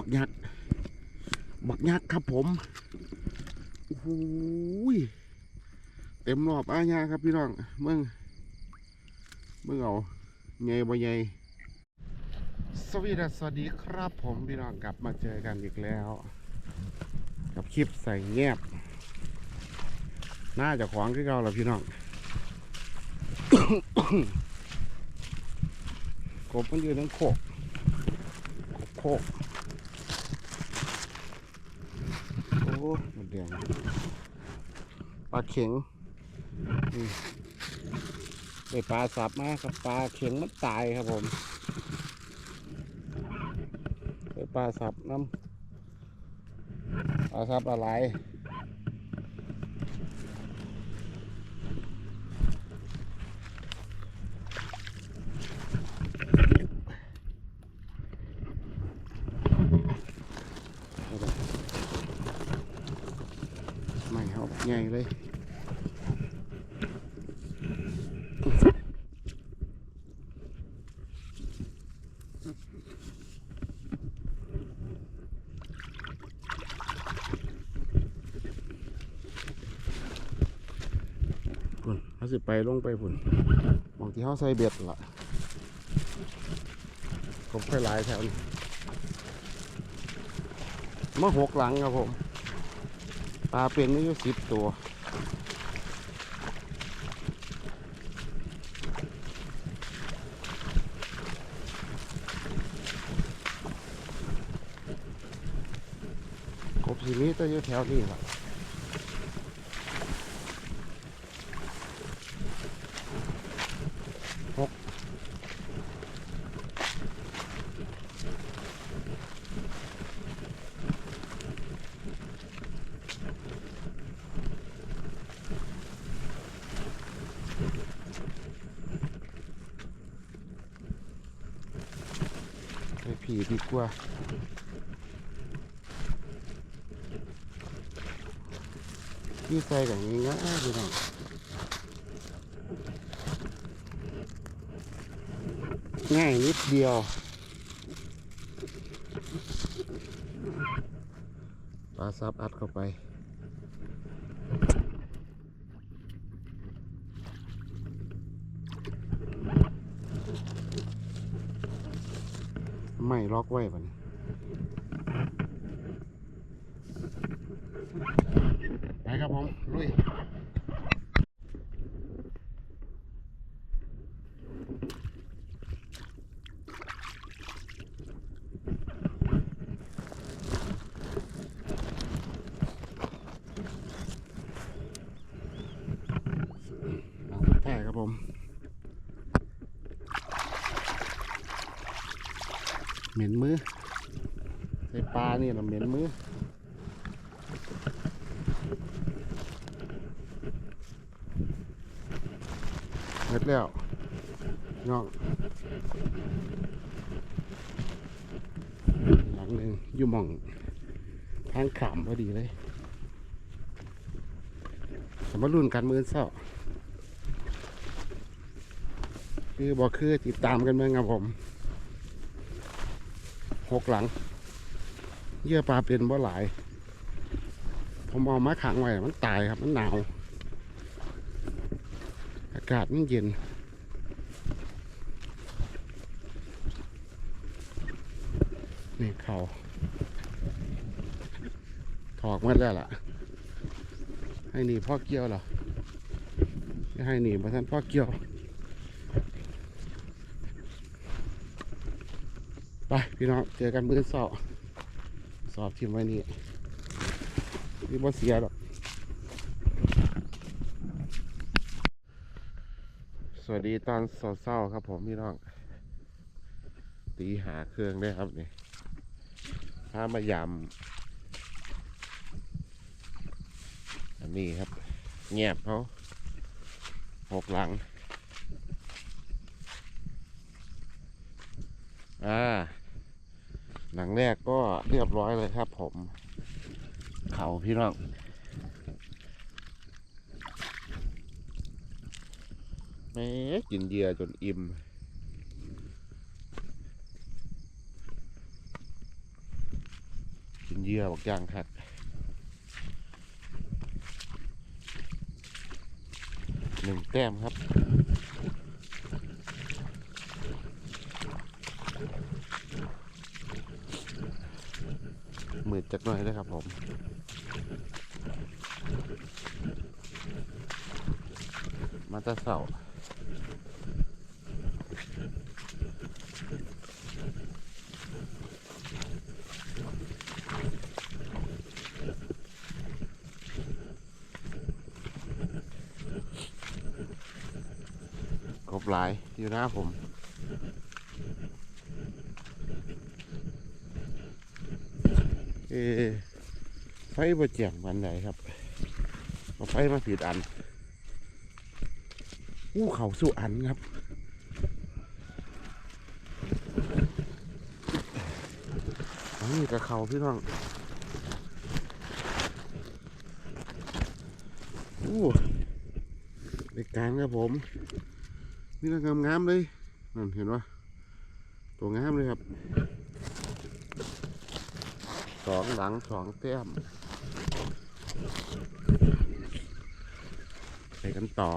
บักยักษ์บักยักษ์ครับผมโอ้โหยเต็มรอบอาญาครับพี่น้องเมืองเมืองเอาใหญ่บ่ใหญ่สวีดัสสวัสดีครับผมพี่น้องกลับมาเจอกันอีกแล้ว กับคลิปใส่แงบน่าจะขวางที่เราแล้วพี่น้องกบมันอยู่ทั้งโคกโคก โอ้หมดแดงปลาเข็งนี่ไปปลาสับมาครับปลาเข็งมันตายครับผมไปปลาสับน้ำปลาสับอะไรไม่เอา ใหญ่เลยพุ่นเขาสิไปลงไปพุ่นมองที่เขาใส่เบ็ดล่ะผมค่อยหลายแถวนี้มาหกหลังครับผม ปลาเป็นอายุสิบตัวกบสีนี้ตัวอยู่แถวนี้ล่ะ ผีดีกว่าที่ใส่กันง่ายๆพี่น้องง่ายนิดเดียวปลาซับอัดเข้าไป ล็อกไว้บ่นี้ไปครับผมลุย หลังสุดท้ายครับผม เหม็นมือใส่ปลานี่นะเหม็นมือเม็ดแล้วน้องหลังหนึ่งอยู่มองทางขามพอดีเลยสมรุ่นกันมือเศร้าคือบอกคือติดตามกันเมื่อครับผม หกหลังเยื่อปลาเป็นบ่หลาย ผมเอามาขังไว้มันตายครับมันหนาว อากาศมันเย็นนี่เขาถอกมาแล้วล่ะ ให้หนีพ่อเกี้ยวเหรอให้หนีมาท่านพ่อเกี้ยว ไปพี่น้องเจอกันมื้อสอบสอบทีมไว้นี่นี่บ่เสียหรอกสวัสดีตอนเศร้าๆครับผมพี่น้อง ตีหาเครื่องได้ครับนี่พามายำอันนี้ครับ เงียบเขาหกหลัง อ่า หลังแรกก็เรียบร้อยเลยครับผม เขาพี่น้องแม่กินเหยื่อจนอิ่มเหยื่อบอกอย่างครับหนึ่งแต้มครับ มืด จักหน่อยเลยครับผมมาตะเสาครบหลายอยู่หน้าผม เอไฟบ่แจ่มวันไหนครับเอาไฟมาผิดอันอู้เขาสู่อันครับอันนี้กับเขาพี่น้องอู้ในการครับผม นี่นะงามๆเลยนั่นเห็นปะตัวงามเลยครับ สองหลังสองแต้มไปกันต่อ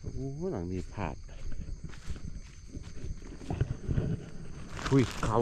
โอ้โหหลังนี้ผาดอุ้ยเขา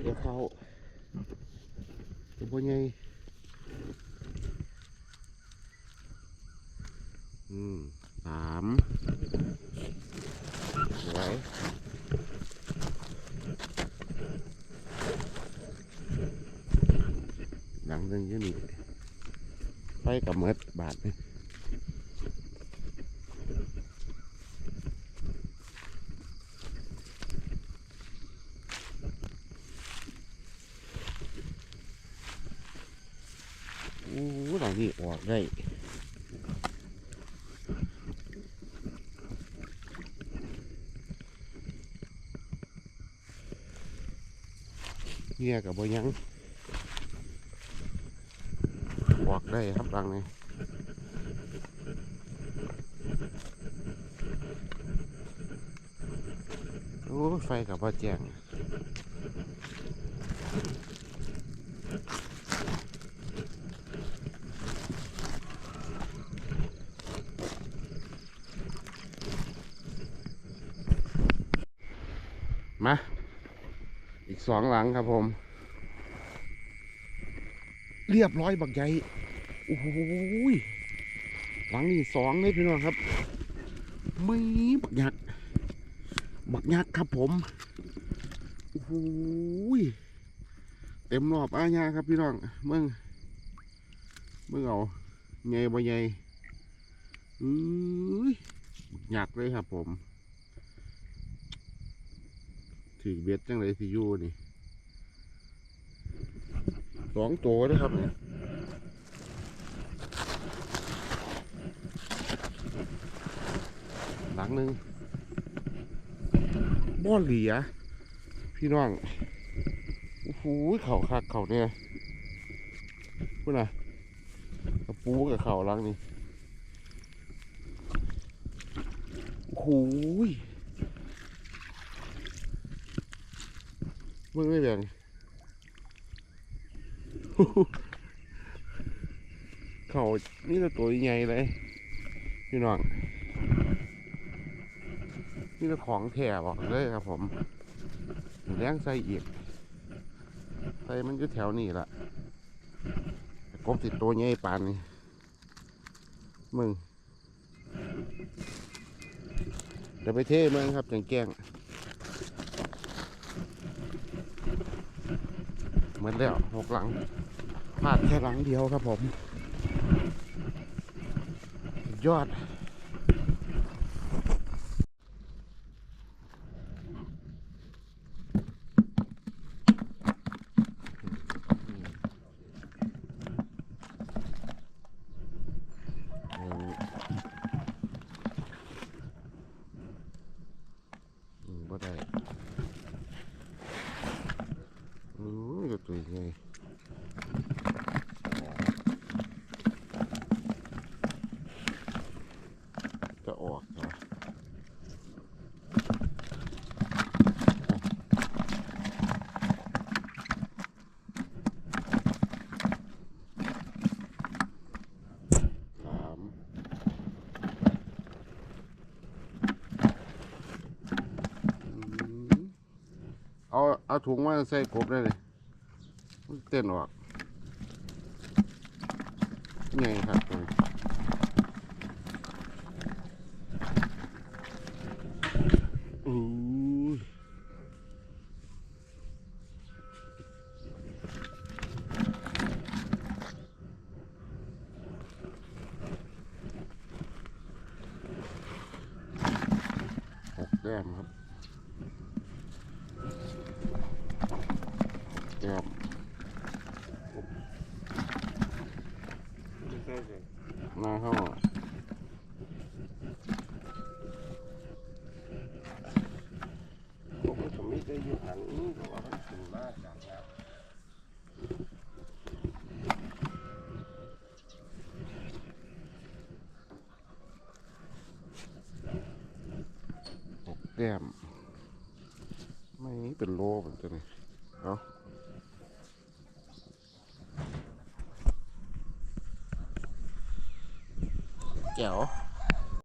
เดี๋ยวเขาตัวพ่อใหญ่อืม สามสวยหลังหนึ่งอยังนี่ไปกับเมดบาทนี่โอ้โหหลังนี้ออกได้ เงี้ยกับบ่ยังบอกได้ครับรังนี้โอ้ไฟกับบ่แจ้ง มา อีก สองหลังครับผม เรียบร้อยบักใหญ่โอ้โหยหลังนี้สองเลยพี่น้องครับมีบักยักษ์บักยักษ์ครับผมโอ้โหยเต็มรอบอาญาครับพี่น้องเมืองเมืองเอาใหญ่บ่ใหญ่อุ้ยบักยักเลยครับผม ถือเบ็ดจังเลยสิยูนี่สองตัวนะครับเนี่ยหลังหนึ่งบ่อเหลีย พี่น้อง โอ้โหเข่าคักเข่าเนี่ยพูดนะกระปูกับเข่าลังนี่โอ้โห มึงไม่แบ่งเขานี่ตัวใหญ่เลยพี่น้องนี่ตัวของแถบอกเลยครับผมแรงใส่อีกใส่มันอยู่แถวนี้ละกบติดตัวใหญ่ปานนี้มึงเดี๋ยวไปเทมึงครับจังแกง เหมือนแล้วหกหลังพลาดแค่หลังเดียวครับผม ยอด อืมอืมบ่ได้อืมก็ตัวใหญ่ จะออกเหรอสามอืมเอาเอา ถุงมาใส่กบได้เลยเต้นออกไงครับตัวหกแต้มครับ แต้มไม่ใช่สิหน้าเข้าผมผมไม่ได้อยู่หันนี้แต่ว่ามันขึ้นมากจากน้หกแต้มไม่เป็นโลเหมือนกันนี่เอาแ